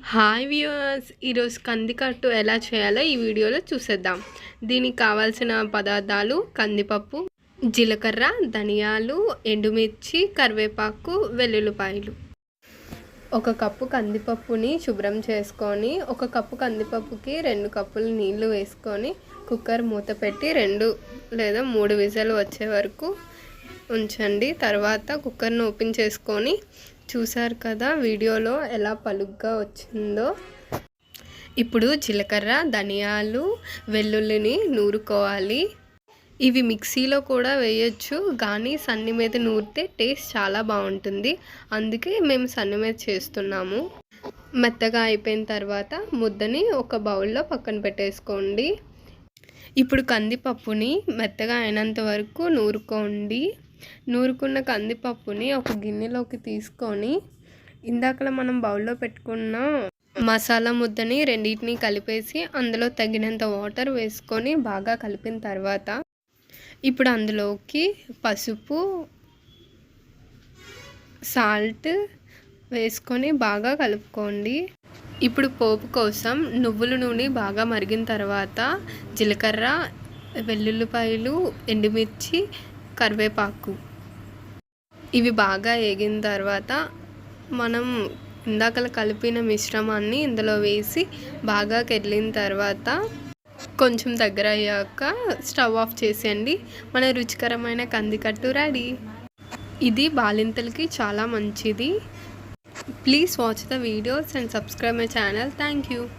Hi viewers ఈరోజు కందికట్టు ఎలా చేయాలో ఈ వీడియోలో చూసేద్దాం. దీనికి కావాల్సిన పదార్థాలు కందిపప్పు జీలకర్ర ధనియాలు ఎండుమిర్చి కరివేపాకు వెల్లుల్లిపాయలు. ఒక కప్పు కందిపప్పుని శుభ్రం చేసుకొని ఒక కప్పు కందిపప్పుకి రెండు కప్పులు నీళ్ళు వేసుకొని కుక్కర్ మూత పెట్టి రెండు లేదా మూడు విజలు వచ్చే వరకు ఉంచండి. తర్వాత కుక్కర్ని ఓపెన్ చేసుకొని చూసారు కదా వీడియోలో ఎలా పలుగ్గా వచ్చిందో. ఇప్పుడు జీలకర్ర ధనియాలు వెల్లుల్లిని నూరుకోవాలి. ఇవి మిక్సీలో కూడా వేయచ్చు కానీ సన్ని మీద నూరితే టేస్ట్ చాలా బాగుంటుంది. అందుకే మేము సన్ని మీద చేస్తున్నాము. మెత్తగా అయిపోయిన తర్వాత ముద్దని ఒక బౌల్లో పక్కన పెట్టేసుకోండి. ఇప్పుడు కందిపప్పుని మెత్తగా అయినంత వరకు నూరుకోండి. నూరుకున్న కందిపప్పుని ఒక గిన్నెలోకి తీసుకొని ఇందాకలా మనం బౌల్లో పెట్టుకున్న మసాలా ముద్దని రెండింటిని కలిపేసి అందులో తగినంత వాటర్ వేసుకొని బాగా కలిపిన తర్వాత ఇప్పుడు అందులోకి పసుపు సాల్ట్ వేసుకొని బాగా కలుపుకోండి. ఇప్పుడు పోపు కోసం నువ్వుల నూనె బాగా మరిగిన తర్వాత జీలకర్ర వెల్లుల్లిపాయలు ఎండుమిర్చి కరివేపాకు. ఇవి బాగా వేగిన తర్వాత మనం ఇందాకల కలిపిన మిశ్రమాన్ని ఇందులో వేసి బాగా కెళ్ళిన తర్వాత కొంచెం దగ్గర అయ్యాక స్టవ్ ఆఫ్ చేసేయండి. మన రుచికరమైన కందికట్టు రెడీ. ఇది బాలింతలకి చాలా మంచిది. Please watch the videos and subscribe my channel. Thank you.